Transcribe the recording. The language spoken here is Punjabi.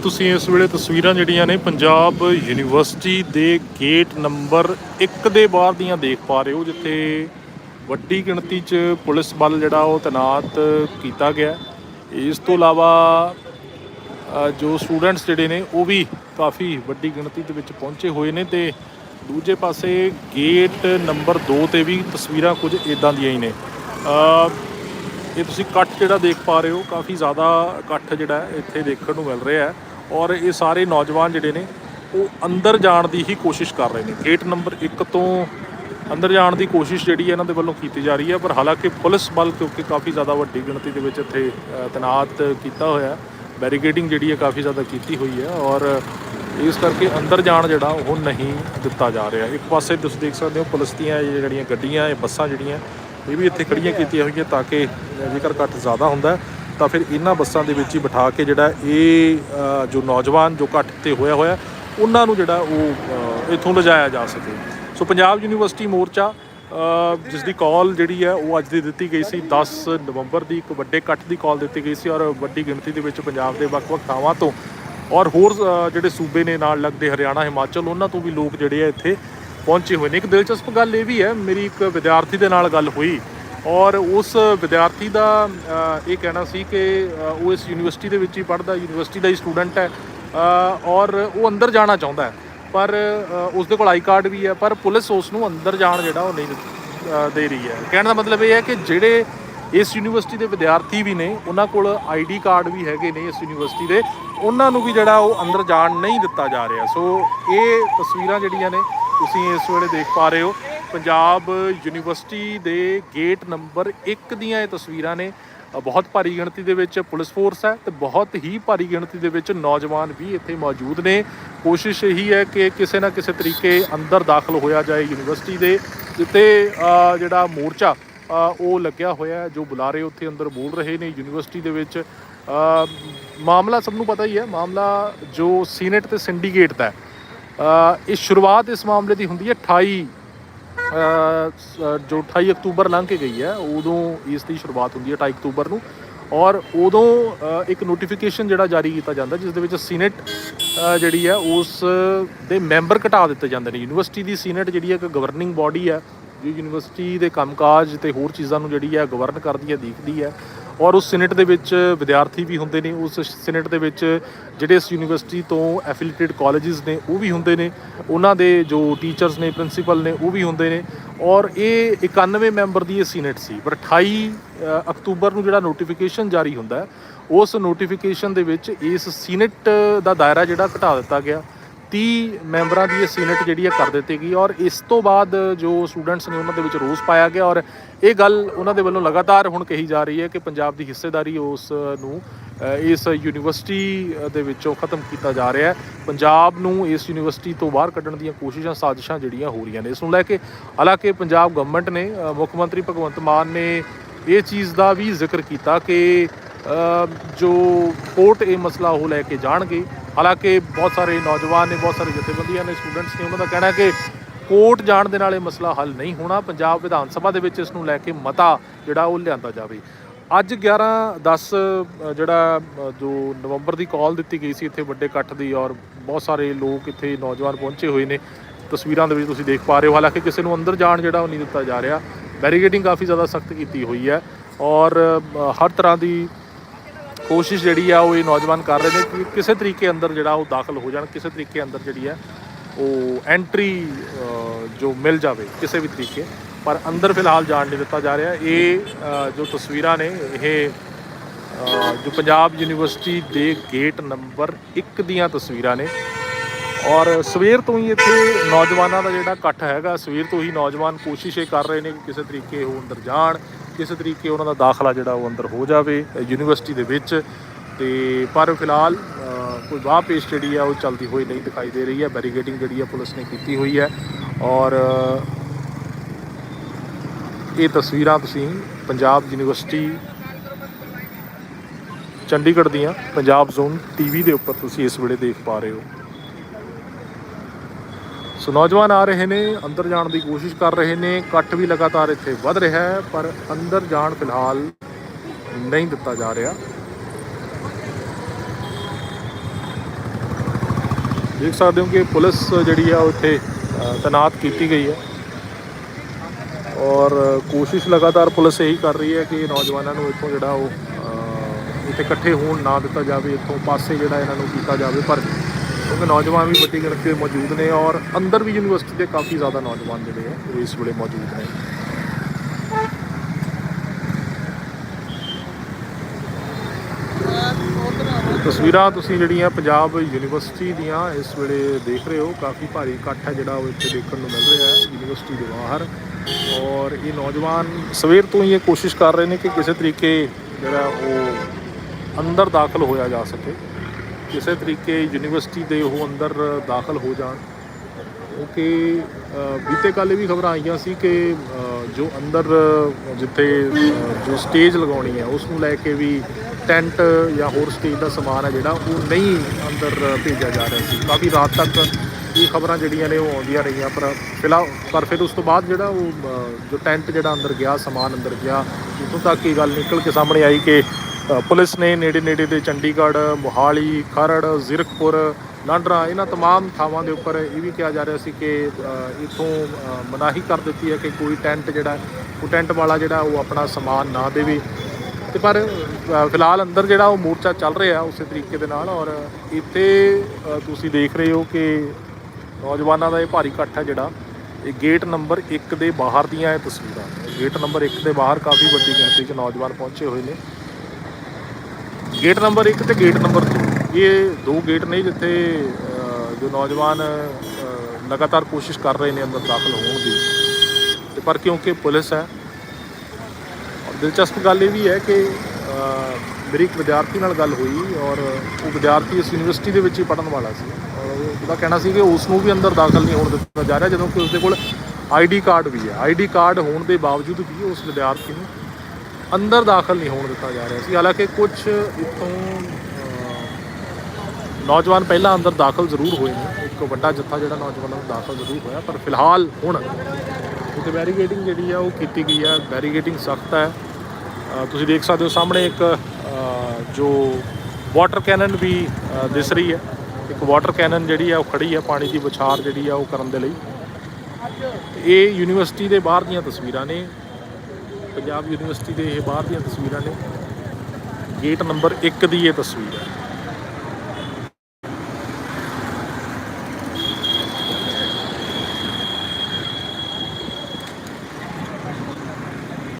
ਤੁਸੀਂ ਇਸ ਵੇਲੇ ਤਸਵੀਰਾਂ ਜਿਹੜੀਆਂ ਨੇ ਪੰਜਾਬ ਯੂਨੀਵਰਸਿਟੀ ਦੇ ਗੇਟ ਨੰਬਰ 1 ਦੇ ਬਾਹਰ ਦੀਆਂ ਦੇਖ ਪਾ ਰਹੇ ਹੋ, ਜਿੱਥੇ ਵੱਡੀ ਗਿਣਤੀ 'ਚ ਪੁਲਿਸ ਬਲ ਜਿਹੜਾ ਉਹ ਤੈਨਾਤ ਕੀਤਾ ਗਿਆ। ਇਸ ਤੋਂ ਇਲਾਵਾ ਜੋ ਸਟੂਡੈਂਟਸ ਜਿਹੜੇ ਨੇ, ਉਹ ਵੀ ਕਾਫੀ ਵੱਡੀ ਗਿਣਤੀ ਦੇ ਵਿੱਚ ਪਹੁੰਚੇ ਹੋਏ ਨੇ ਤੇ ਦੂਜੇ ਪਾਸੇ ਗੇਟ ਨੰਬਰ 2 ਤੇ ਵੀ ਤਸਵੀਰਾਂ ਕੁਝ ਇਦਾਂ ਦੀਆਂ ਹੀ ਨੇ। ਇਹ ਤੁਸੀਂ ਇਕੱਠ ਜਿਹੜਾ ਦੇਖ ਪਾ ਰਹੇ ਹੋ, ਕਾਫੀ ਜ਼ਿਆਦਾ ਇਕੱਠ ਜਿਹੜਾ ਇੱਥੇ ਦੇਖਣ ਨੂੰ ਮਿਲ ਰਿਹਾ ਹੈ। ਔਰ ਇਹ ਸਾਰੇ ਨੌਜਵਾਨ ਜਿਹੜੇ ਨੇ ਉਹ ਅੰਦਰ ਜਾਣ ਦੀ ਹੀ ਕੋਸ਼ਿਸ਼ ਕਰ ਰਹੇ ਨੇ। ਗੇਟ ਨੰਬਰ 1 ਤੋਂ ਅੰਦਰ ਜਾਣ ਦੀ ਕੋਸ਼ਿਸ਼ ਜਿਹੜੀ ਹੈ ਇਹਨਾਂ ਦੇ ਵੱਲੋਂ ਕੀਤੀ ਜਾ ਰਹੀ ਹੈ ਪਰ ਹਾਲਾਂਕਿ ਪੁਲਿਸ ਬਲ ਕਿਉਂਕਿ ਕਾਫੀ ਜ਼ਿਆਦਾ ਵੱਡੀ ਗਿਣਤੀ ਦੇ ਵਿੱਚ ਇੱਥੇ ਅ, ਤੈਨਾਤ ਕੀਤਾ ਹੋਇਆ ਹੈ। ਬੈਰੀਕੇਡਿੰਗ ਜਿਹੜੀ ਹੈ ਕਾਫੀ ਜ਼ਿਆਦਾ ਕੀਤੀ ਹੋਈ ਹੈ ਔਰ ਇਸ ਕਰਕੇ ਅੰਦਰ ਜਾਣ ਜਿਹੜਾ ਉਹ ਨਹੀਂ ਦਿੱਤਾ ਜਾ ਰਿਹਾ। ਇੱਕ ਪਾਸੇ ਤੁਸੀਂ ਦੇਖ ਸਕਦੇ ਹੋ ਪੁਲਿਸ ਦੀਆਂ ਇਹ ਜਿਹੜੀਆਂ ਗੱਡੀਆਂ ਇਹ ਬੱਸਾਂ ਜਿਹੜੀਆਂ ਇਹ ਵੀ ਇੱਥੇ ਖੜੀਆਂ ਕੀਤੀਆਂ ਹੋਈਆਂ ਤਾਂ ਕਿ ਜੇਕਰ ਘੱਟ ਜ਼ਿਆਦਾ ਹੁੰਦਾ ਤਾਂ ਫਿਰ ਇਹਨਾਂ ਬੱਸਾਂ ਦੇ ਵਿੱਚ ਹੀ ਬਿਠਾ ਕੇ ਜਿਹੜਾ ਇਹ ਜੋ ਨੌਜਵਾਨ ਜੋ ਘੱਟ ਤੇ ਹੋਇਆ ਹੋਇਆ ਉਹਨਾਂ ਨੂੰ ਜਿਹੜਾ ਉਹ ਅ, ਇੱਥੋਂ ਲਿਜਾਇਆ ਜਾ ਸਕੇ। ਸੋ ਪੰਜਾਬ ਯੂਨੀਵਰਸਿਟੀ ਮੋਰਚਾ ਜਿਸ ਦੀ ਕਾਲ ਜਿਹੜੀ ਹੈ ਉਹ ਅੱਜ ਦੀ ਦਿੱਤੀ ਗਈ ਸੀ 10 ਨਵੰਬਰ ਦੀ ਇੱਕ ਵੱਡੇ ਇਕੱਠ ਦੀ ਕਾਲ ਦਿੱਤੀ ਗਈ ਸੀ ਔਰ ਵੱਡੀ ਗਿਣਤੀ ਦੇ ਵਿੱਚ ਪੰਜਾਬ ਦੇ ਵੱਖ-ਵੱਖ ਥਾਵਾਂ ਤੋਂ ਔਰ ਹੋਰ ਜਿਹੜੇ ਸੂਬੇ ਨੇ ਨਾਲ ਲੱਗਦੇ ਹਰਿਆਣਾ ਹਿਮਾਚਲ ਉਹਨਾਂ ਤੋਂ ਵੀ ਲੋਕ ਜਿਹੜੇ ਆ ਇੱਥੇ ਪਹੁੰਚੇ ਹੋਏ ਨੇ। ਇੱਕ ਦਿਲਚਸਪ ਗੱਲ ਇਹ ਵੀ ਹੈ ਮੇਰੀ ਇੱਕ ਵਿਦਿਆਰਥੀ ਦੇ ਨਾਲ ਗੱਲ ਹੋਈ। ਔਰ ਉਸ ਵਿਦਿਆਰਥੀ ਦਾ ਇਹ ਕਹਿਣਾ ਸੀ ਕਿ ਉਹ ਇਸ ਯੂਨੀਵਰਸਿਟੀ ਦੇ ਵਿੱਚ ਹੀ ਪੜ੍ਹਦਾ ਯੂਨੀਵਰਸਿਟੀ ਦਾ ਹੀ ਸਟੂਡੈਂਟ ਹੈ ਔਰ ਉਹ ਅੰਦਰ ਜਾਣਾ ਚਾਹੁੰਦਾ ਹੈ। ਪਰ ਅ, ਉਸ ਦੇ ਕੋਲ ਆਈ ਕਾਰਡ ਵੀ ਹੈ ਪਰ ਪੁਲਿਸ ਉਸ ਨੂੰ ਅੰਦਰ ਜਾਣ ਜਿਹੜਾ ਉਹ ਨਹੀਂ ਦੇ ਰਹੀ ਹੈ। ਕਹਿਣ ਦਾ ਮਤਲਬ ਇਹ ਹੈ ਕਿ ਜਿਹੜੇ ਇਸ ਯੂਨੀਵਰਸਿਟੀ ਦੇ ਵਿਦਿਆਰਥੀ ਵੀ ਨੇ ਉਹਨਾਂ ਕੋਲ ਆਈਡੀ ਕਾਰਡ ਵੀ ਹੈਗੇ ਨੇ ਇਸ ਯੂਨੀਵਰਸਿਟੀ ਦੇ ਉਹਨਾਂ ਨੂੰ ਵੀ ਜਿਹੜਾ ਉਹ ਅੰਦਰ ਜਾਣ ਨਹੀਂ ਦਿੱਤਾ ਜਾ ਰਿਹਾ। ਸੋ ਇਹ ਤਸਵੀਰਾਂ ਜਿਹੜੀਆਂ ਨੇ ਤੁਸੀਂ ਇਸ ਵੇਲੇ ਦੇਖ ਪਾ ਰਹੇ ਹੋ। ਪੰਜਾਬ ਯੂਨੀਵਰਸਿਟੀ ਦੇ ਗੇਟ ਨੰਬਰ 1 ਦੀਆਂ ਇਹ ਤਸਵੀਰਾਂ ਨੇ। ਬਹੁਤ ਭਾਰੀ ਗਿਣਤੀ ਦੇ ਵਿੱਚ ਪੁਲਿਸ ਫੋਰਸ ਹੈ ਤੇ ਬਹੁਤ ਹੀ ਭਾਰੀ ਗਿਣਤੀ ਦੇ ਵਿੱਚ ਨੌਜਵਾਨ ਵੀ ਇੱਥੇ ਮੌਜੂਦ ਨੇ। ਕੋਸ਼ਿਸ਼ ਇਹੀ ਹੈ ਕਿ ਕਿਸੇ ਨਾ ਕਿਸੇ ਤਰੀਕੇ ਅੰਦਰ ਦਾਖਲ ਹੋਇਆ ਜਾਏ ਯੂਨੀਵਰਸਿਟੀ ਦੇ। ਜਿੱਥੇ ਜਿਹੜਾ ਮੋਰਚਾ ਉਹ ਲੱਗਿਆ ਹੋਇਆ ਜੋ ਬੁਲਾਰੇ ਉੱਥੇ ਅੰਦਰ ਬੋਲ ਰਹੇ ਨੇ ਯੂਨੀਵਰਸਿਟੀ ਦੇ ਵਿੱਚ। ਮਾਮਲਾ ਸਭ ਨੂੰ ਪਤਾ ਹੀ ਹੈ, ਮਾਮਲਾ ਜੋ ਸੀਨੇਟ ਤੇ ਸਿੰਡੀਕੇਟ ਦਾ ਹੈ। ਇਹ ਸ਼ੁਰੂਆਤ ਇਸ ਮਾਮਲੇ ਦੀ ਹੁੰਦੀ ਹੈ 28 ਜੋ 28 ਅਕਤੂਬਰ ਲੰਘ ਕੇ ਗਈ ਹੈ, ਉਦੋਂ ਇਸ ਦੀ ਸ਼ੁਰੂਆਤ ਹੁੰਦੀ ਹੈ 28 ਅਕਤੂਬਰ ਨੂੰ। ਔਰ ਉਦੋਂ ਇੱਕ ਨੋਟੀਫਿਕੇਸ਼ਨ ਜਿਹੜਾ ਜਾਰੀ ਕੀਤਾ ਜਾਂਦਾ, ਜਿਸ ਦੇ ਵਿੱਚ ਸੀਨੇਟ ਜਿਹੜੀ ਹੈ, ਉਸ ਦੇ ਮੈਂਬਰ ਘਟਾ ਦਿੱਤੇ ਜਾਂਦੇ ਨੇ। ਯੂਨੀਵਰਸਿਟੀ ਦੀ ਸੀਨੇਟ ਜਿਹੜੀ ਹੈ, ਇੱਕ ਗਵਰਨਿੰਗ ਬਾਡੀ ਹੈ, ਜੋ, ਯੂਨੀਵਰਸਿਟੀ ਦੇ ਕੰਮਕਾਜ ਤੇ ਹੋਰ ਚੀਜ਼ਾਂ ਨੂੰ ਜਿਹੜੀ ਹੈ ਗਵਰਨ ਕਰਦੀ ਹੈ, ਦੇਖਦੀ ਹੈ। ਔਰ ਉਸ ਸੀਨੇਟ ਦੇ ਵਿੱਚ ਵਿਦਿਆਰਥੀ ਵੀ ਹੁੰਦੇ ਨੇ, ਉਸ ਸੀਨੇਟ ਦੇ ਵਿੱਚ ਜਿਹੜੇ ਇਸ ਯੂਨੀਵਰਸਿਟੀ ਤੋਂ ਐਫੀਲੀਏਟਡ ਕਾਲਜਸ ਨੇ, ਉਹ ਵੀ ਹੁੰਦੇ ਨੇ, ਉਹਨਾਂ ਦੇ ਜੋ ਟੀਚਰਸ ਨੇ, ਪ੍ਰਿੰਸੀਪਲ ਨੇ, ਉਹ ਵੀ ਹੁੰਦੇ ਨੇ ਔਰ ਇਹ 91 ਮੈਂਬਰ ਦੀ ਇਹ ਸੀਨੇਟ ਸੀ, ਪਰ 28 ਅਕਤੂਬਰ ਨੂੰ ਜਿਹੜਾ ਨੋਟੀਫਿਕੇਸ਼ਨ ਜਾਰੀ ਹੁੰਦਾ ਉਸ ਨੋਟੀਫਿਕੇਸ਼ਨ ਦੇ ਵਿੱਚ ਇਸ ਸੀਨੇਟ ਦਾ ਦਾਇਰਾ ਜਿਹੜਾ ਘਟਾ ਦਿੱਤਾ ਗਿਆ 30 ਮੈਂਬਰਾਂ ਦੀ ਇਹ ਸੀਨੇਟ ਜਿਹੜੀ ਹੈ ਕਰ ਦਿੱਤੀ ਗਈ ਔਰ ਇਸ ਤੋਂ ਬਾਅਦ ਜੋ ਸਟੂਡੈਂਟਸ ਨੇ ਉਹਨਾਂ ਦੇ ਵਿੱਚ ਰੋਸ ਪਾਇਆ ਗਿਆ ਔਰ ਇਹ ਗੱਲ ਉਹਨਾਂ ਦੇ ਵੱਲੋਂ ਲਗਾਤਾਰ ਹੁਣ ਕਹੀ ਜਾ ਰਹੀ ਹੈ ਕਿ ਪੰਜਾਬ ਦੀ ਹਿੱਸੇਦਾਰੀ ਉਸ ਨੂੰ ਇਸ ਯੂਨੀਵਰਸਿਟੀ ਦੇ ਵਿੱਚੋਂ ਖਤਮ ਕੀਤਾ ਜਾ ਰਿਹਾ ਹੈ। ਪੰਜਾਬ ਨੂੰ ਇਸ ਯੂਨੀਵਰਸਿਟੀ ਤੋਂ ਬਾਹਰ ਕੱਢਣ ਦੀਆਂ ਕੋਸ਼ਿਸ਼ਾਂ, ਸਾਜ਼ਿਸ਼ਾਂ ਜਿਹੜੀਆਂ ਹੋ ਰਹੀਆਂ ਨੇ। ਇਸ ਨੂੰ ਲੈ ਕੇ ਹਾਲਾਂਕਿ ਪੰਜਾਬ ਗਵਰਨਮੈਂਟ ਨੇ ਮੁੱਖ ਮੰਤਰੀ ਭਗਵੰਤ ਮਾਨ ਨੇ ਇਹ ਚੀਜ਼ ਦਾ ਵੀ ਜ਼ਿਕਰ ਕੀਤਾ ਕਿ ਜੋ ਕੋਰਟ ਇਹ ਮਸਲਾ ਉਹ ਲੈ ਕੇ ਜਾਣਗੇ। ਹਾਲਾਂਕਿ ਬਹੁਤ ਸਾਰੇ ਨੌਜਵਾਨ ਨੇ, ਬਹੁਤ ਸਾਰੇ ਜਥੇਬੰਦੀਆਂ ਨੇ ਸਟੂਡੈਂਟਸ ਨੇ, ਉਹਨਾਂ ਦਾ ਕਹਿਣਾ ਹੈ ਕਿ ਕੋਰਟ ਜਾਣ ਦੇ ਨਾਲ ਇਹ ਮਸਲਾ ਹੱਲ ਨਹੀਂ ਹੋਣਾ, ਪੰਜਾਬ ਵਿਧਾਨ ਸਭਾ ਦੇ ਵਿੱਚ ਇਸ ਨੂੰ ਲੈ ਕੇ ਮਤਾ ਜਿਹੜਾ ਉਹ ਲਿਆਂਦਾ ਜਾਵੇ। ਅੱਜ 11 10 ਜਿਹੜਾ ਜੋ ਨਵੰਬਰ ਦੀ ਕਾਲ ਦਿੱਤੀ ਗਈ ਸੀ ਇੱਥੇ ਵੱਡੇ ਇਕੱਠ ਦੀ ਔਰ ਬਹੁਤ ਸਾਰੇ ਲੋਕ ਇੱਥੇ ਨੌਜਵਾਨ ਪਹੁੰਚੇ ਹੋਏ ਨੇ, ਤਸਵੀਰਾਂ ਦੇ ਵਿੱਚ ਤੁਸੀਂ ਦੇਖ ਪਾ ਰਹੇ ਹੋ। ਹਾਲਾਂਕਿ ਕਿਸੇ ਨੂੰ ਅੰਦਰ ਜਾਣ ਜਿਹੜਾ ਉਹ ਨਹੀਂ ਦਿੱਤਾ ਜਾ ਰਿਹਾ ਬੈਰੀਗੇਡਿੰਗ ਕਾਫੀ ਜ਼ਿਆਦਾ ਸਖਤ ਕੀਤੀ ਹੋਈ ਹੈ ਔਰ ਹਰ ਤਰ੍ਹਾਂ ਦੀ ਕੋਸ਼ਿਸ਼ ਜਿਹੜੀ ਆ ਉਹ ਇਹ ਨੌਜਵਾਨ ਕਰ ਰਹੇ ਨੇ ਕਿ ਕਿਸੇ ਤਰੀਕੇ ਅੰਦਰ ਜਿਹੜਾ ਉਹ ਦਾਖਲ ਹੋ ਜਾਣ, ਕਿਸੇ ਤਰੀਕੇ ਅੰਦਰ ਜਿਹੜੀ ਆ ਉਹ ਐਂਟਰੀ ਜੋ ਮਿਲ ਜਾਵੇ ਕਿਸੇ ਵੀ ਤਰੀਕੇ। ਪਰ ਅੰਦਰ ਫਿਲਹਾਲ ਜਾਣ ਨਹੀਂ ਦਿੱਤਾ ਜਾ ਰਿਹਾ। ਇਹ ਜੋ ਤਸਵੀਰਾਂ ਨੇ, ਇਹ ਜੋ ਪੰਜਾਬ ਯੂਨੀਵਰਸਿਟੀ ਦੇ ਗੇਟ ਨੰਬਰ 1 ਦੀਆਂ ਤਸਵੀਰਾਂ ਨੇ। ਔਰ ਸਵੇਰ ਤੋਂ ਹੀ ਇੱਥੇ ਨੌਜਵਾਨਾਂ ਦਾ ਜਿਹੜਾ ਇਕੱਠ ਹੈਗਾ, ਸਵੇਰ ਤੋਂ ਹੀ ਨੌਜਵਾਨ ਕੋਸ਼ਿਸ਼ ਇਹ ਕਰ ਰਹੇ ਨੇ ਕਿ ਕਿਸੇ ਤਰੀਕੇ ਉਹ ਅੰਦਰ ਜਾਣ। ਕਿਸੇ ਤਰੀਕੇ ਉਹਨਾਂ ਦਾ ਦਾਖਲਾ ਜਿਹੜਾ ਉਹ ਅੰਦਰ ਹੋ ਜਾਵੇ ਯੂਨੀਵਰਸਿਟੀ ਦੇ ਵਿੱਚ। ਤੇ ਪਰ ਫਿਲਹਾਲ ਕੋਈ ਵਾਹ ਪੇਸ਼ ਜਿਹੜੀ ਆ, ਉਹ ਚੱਲਦੀ ਹੋਈ ਨਹੀਂ ਦਿਖਾਈ ਦੇ ਰਹੀ ਹੈ। ਬੈਰੀਗੇਡਿੰਗ ਜਿਹੜੀ ਆ, ਪੁਲਿਸ ਨੇ ਕੀਤੀ ਹੋਈ ਹੈ। ਔਰ, ਇਹ ਤਸਵੀਰਾਂ ਤੁਸੀਂ ਪੰਜਾਬ ਯੂਨੀਵਰਸਿਟੀ, ਚੰਡੀਗੜ੍ਹ ਦੀਆਂ, ਪੰਜਾਬ ਜ਼ੋਨ ਟੀਵੀ ਦੇ ਉੱਪਰ ਤੁਸੀਂ ਇਸ ਵੇਲੇ ਦੇਖ ਪਾ ਰਹੇ ਹੋ। ਸੋ ਨੌਜਵਾਨ ਆ ਰਹੇ ਨੇ, ਅੰਦਰ ਜਾਣ ਦੀ ਕੋਸ਼ਿਸ਼ ਕਰ ਰਹੇ ਨੇ ਕੱਟ ਵੀ ਲਗਾਤਾਰ ਇੱਥੇ ਵੱਧ ਰਿਹਾ ਹੈ, ਪਰ ਅੰਦਰ ਜਾਣ ਫਿਲਹਾਲ ਨਹੀਂ ਦਿੱਤਾ ਜਾ ਰਿਹਾ। ਦੇਖ ਸਕਦੇ ਹੋ ਕਿ ਪੁਲਿਸ ਜਿਹੜੀ ਆ, ਉਹ ਇੱਥੇ ਤੈਨਾਤ ਕੀਤੀ ਗਈ ਹੈ। ਔਰ ਕੋਸ਼ਿਸ਼ ਲਗਾਤਾਰ ਪੁਲਿਸ ਇਹੀ ਕਰ ਰਹੀ ਹੈ ਕਿ ਨੌਜਵਾਨਾਂ ਨੂੰ ਇੱਥੋਂ ਜਿਹੜਾ ਉਹ ਇੱਥੇ ਇਕੱਠੇ ਹੋਣ ਨਾ ਦਿੱਤਾ ਜਾਵੇ, ਇੱਥੋਂ ਪਾਸੇ ਜਿਹੜਾ ਇਹਨਾਂ ਨੂੰ ਕੀਤਾ ਜਾਵੇ, ਪਰ ਕਿਉਂਕਿ ਨੌਜਵਾਨ ਵੀ ਵੱਡੀ ਗਿਣਤੀ 'ਚ ਮੌਜੂਦ ਨੇ ਔਰ ਅੰਦਰ ਵੀ ਯੂਨੀਵਰਸਿਟੀ ਦੇ ਕਾਫੀ ਜ਼ਿਆਦਾ ਨੌਜਵਾਨ ਜਿਹੜੇ ਹੈ ਉਹ ਇਸ ਵੇਲੇ ਮੌਜੂਦ ਨੇ। ਤਸਵੀਰਾਂ ਤੁਸੀਂ ਜਿਹੜੀਆਂ ਪੰਜਾਬ ਯੂਨੀਵਰਸਿਟੀ ਦੀਆਂ ਇਸ ਵੇਲੇ ਦੇਖ ਰਹੇ ਹੋ, ਕਾਫੀ ਭਾਰੀ ਇਕੱਠ ਹੈ ਜਿਹੜਾ ਉਹ ਇੱਥੇ ਦੇਖਣ ਨੂੰ ਮਿਲ ਰਿਹਾ ਹੈ ਯੂਨੀਵਰਸਿਟੀ ਦੇ ਬਾਹਰ। ਔਰ ਇਹ ਨੌਜਵਾਨ ਸਵੇਰ ਤੋਂ ਹੀ ਇਹ ਕੋਸ਼ਿਸ਼ ਕਰ ਰਹੇ ਨੇ ਕਿ ਕਿਸੇ ਤਰੀਕੇ ਜਿਹੜਾ ਉਹ ਅੰਦਰ ਦਾਖਲ ਹੋਇਆ ਜਾ ਸਕੇ। ਕਿਸੇ ਤਰੀਕੇ ਯੂਨੀਵਰਸਿਟੀ ਦੇ ਉਹ ਅੰਦਰ ਦਾਖਲ ਹੋ ਜਾਣ। ਕਿਉਂਕਿ ਬੀਤੇ ਕੱਲ੍ਹ ਇਹ ਵੀ ਖਬਰਾਂ ਆਈਆਂ ਸੀ ਕਿ ਜੋ ਅੰਦਰ ਜਿੱਥੇ ਜੋ ਸਟੇਜ ਲਗਾਉਣੀ ਹੈ, ਉਸ ਨੂੰ ਲੈ ਕੇ ਵੀ ਟੈਂਟ ਜਾਂ ਹੋਰ ਸਟੇਜ ਦਾ ਸਮਾਨ ਹੈ ਜਿਹੜਾ, ਉਹ ਨਹੀਂ ਅੰਦਰ ਭੇਜਿਆ ਜਾ ਰਿਹਾ ਸੀ। ਕਾਫੀ ਰਾਤ ਤੱਕ ਇਹ ਖਬਰਾਂ ਜਿਹੜੀਆਂ ਨੇ, ਉਹ ਆਉਂਦੀਆਂ ਰਹੀਆਂ। ਪਰ ਫਿਲਹਾਲ, ਪਰ ਫਿਰ ਉਸ ਤੋਂ ਬਾਅਦ ਜਿਹੜਾ ਉਹ ਜੋ ਟੈਂਟ ਜਿਹੜਾ ਅੰਦਰ ਗਿਆ, ਸਮਾਨ ਅੰਦਰ ਗਿਆ ਇੱਥੋਂ ਤੱਕ ਇਹ ਗੱਲ ਨਿਕਲ ਕੇ ਸਾਹਮਣੇ ਆਈ ਕਿ ਪੁਲਿਸ ਨੇ ਨੇੜੇ ਨੇੜੇ ਦੇ ਚੰਡੀਗੜ੍ਹ ਮੋਹਾਲੀ ਖਰੜ ਜ਼ੀਰਕਪੁਰ ਲਾਂਡਰਾ ਇਹਨਾਂ तमाम ਥਾਵਾਂ ਦੇ ਉੱਪਰ ਇਹ ਵੀ ਕਿਹਾ ਜਾ ਰਿਹਾ ਸੀ ਕਿ ਅ, ਇੱਥੋਂ ਅ, ਮਨਾਹੀ ਕਰ ਦਿੱਤੀ ਹੈ ਕਿ ਕੋਈ ਟੈਂਟ ਜਿਹੜਾ ਉਹ ਟੈਂਟ ਵਾਲਾ ਜਿਹੜਾ ਉਹ ਆਪਣਾ ਸਮਾਨ ਨਾ ਦੇਵੇ ਤੇ ਪਰ ਅ, ਫਿਲਹਾਲ ਅੰਦਰ ਜਿਹੜਾ ਉਹ ਮੋਰਚਾ ਚੱਲ ਰਿਹਾ ਉਸੇ ਤਰੀਕੇ ਦੇ ਨਾਲ ਔਰ ਇੱਥੇ ਅ, ਤੁਸੀਂ ਦੇਖ ਰਹੇ ਹੋ ਕਿ ਨੌਜਵਾਨਾਂ ਦਾ ਇਹ ਭਾਰੀ ਇਕੱਠ ਹੈ ਜਿਹੜਾ ਇਹ ਗੇਟ ਨੰਬਰ 1 ਦੇ ਬਾਹਰ ਦੀਆਂ ਇਹ ਤਸਵੀਰਾਂ ਨੇ। ਗੇਟ ਨੰਬਰ 1 ਦੇ ਬਾਹਰ ਕਾਫੀ ਵੱਡੀ ਗਿਣਤੀ 'ਚ ਨੌਜਵਾਨ ਪਹੁੰਚੇ ਹੋਏ ਨੇ ਗੇਟ ਨੰਬਰ 1 ਤੇ ਗੇਟ ਨੰਬਰ 2 ਇਹ ਦੋ ਗੇਟ ਨੇ ਜਿੱਥੇ ਜੋ ਨੌਜਵਾਨ ਲਗਾਤਾਰ ਕੋਸ਼ਿਸ਼ ਕਰ ਰਹੇ ਨੇ ਅੰਦਰ ਦਾਖਲ ਹੋਣ ਦੀ। ਤੇ ਪਰ ਕਿਉਂਕਿ ਪੁਲਿਸ ਹੈ ਦਿਲਚਸਪ ਗੱਲ ਇਹ ਵੀ ਹੈ ਕਿ ਮੇਰੀ ਇੱਕ ਵਿਦਿਆਰਥੀ ਨਾਲ ਗੱਲ ਹੋਈ ਔਰ ਉਹ ਵਿਦਿਆਰਥੀ ਇਸ ਯੂਨੀਵਰਸਿਟੀ ਦੇ ਵਿੱਚ ਹੀ ਪੜ੍ਹਨ ਵਾਲਾ ਸੀ। ਔਰ ਉਹਦਾ ਕਹਿਣਾ ਸੀ ਕਿ ਉਸ ਨੂੰ ਵੀ ਅੰਦਰ ਦਾਖਲ ਨਹੀਂ ਹੋਣ ਦਿੱਤਾ ਜਾ ਰਿਹਾ, ਜਦੋਂ ਕਿ ਉਸਦੇ ਕੋਲ ਆਈਡੀ ਕਾਰਡ ਵੀ ਹੈ। ਆਈਡੀ ਕਾਰਡ ਹੋਣ ਦੇ ਬਾਵਜੂਦ ਵੀ ਉਸ ਵਿਦਿਆਰਥੀ ਨੂੰ ਅੰਦਰ ਦਾਖਲ ਨਹੀਂ ਹੋਣ ਦਿੱਤਾ ਜਾ ਰਿਹਾ ਸੀ। ਹਾਲਾਂਕਿ ਕੁਝ ਇੱਥੋਂ ਨੌਜਵਾਨ ਪਹਿਲਾਂ ਅੰਦਰ ਦਾਖਲ ਜ਼ਰੂਰ ਹੋਏ ਨੇ। ਇੱਕ ਵੱਡਾ ਜੱਥਾ ਜਿਹੜਾ ਨੌਜਵਾਨਾਂ ਨੂੰ ਦਾਖਲ ਜ਼ਰੂਰ ਹੋਇਆ, ਪਰ ਫਿਲਹਾਲ ਹੁਣ ਉੱਥੇ ਬੈਰੀਗੇਟਿੰਗ ਜਿਹੜੀ ਆ, ਉਹ ਕੀਤੀ ਗਈ ਹੈ ਬੈਰੀਗੇਟਿੰਗ ਸਖਤ ਹੈ। ਤੁਸੀਂ ਦੇਖ ਸਕਦੇ ਹੋ ਸਾਹਮਣੇ ਇੱਕ ਜੋ ਵਾਟਰ ਕੈਨਨ ਵੀ ਦਿਸ ਰਹੀ ਹੈ। ਇੱਕ ਵਾਟਰ ਕੈਨਨ ਜਿਹੜੀ ਆ, ਉਹ ਖੜੀ ਹੈ ਪਾਣੀ ਦੀ ਬੁਛਾਰ ਜਿਹੜੀ ਆ, ਉਹ ਕਰਨ ਦੇ ਲਈ। ਇਹ ਯੂਨੀਵਰਸਿਟੀ ਦੇ ਬਾਹਰ ਦੀਆਂ ਤਸਵੀਰਾਂ ਨੇ। ਪੰਜਾਬ ਯੂਨੀਵਰਸਿਟੀ ਦੇ ਇਹ ਬਾਹਰ ਦੀਆਂ ਤਸਵੀਰਾਂ ਨੇ। ਗੇਟ ਨੰਬਰ 1 ਦੀ ਇਹ ਤਸਵੀਰ ਹੈ।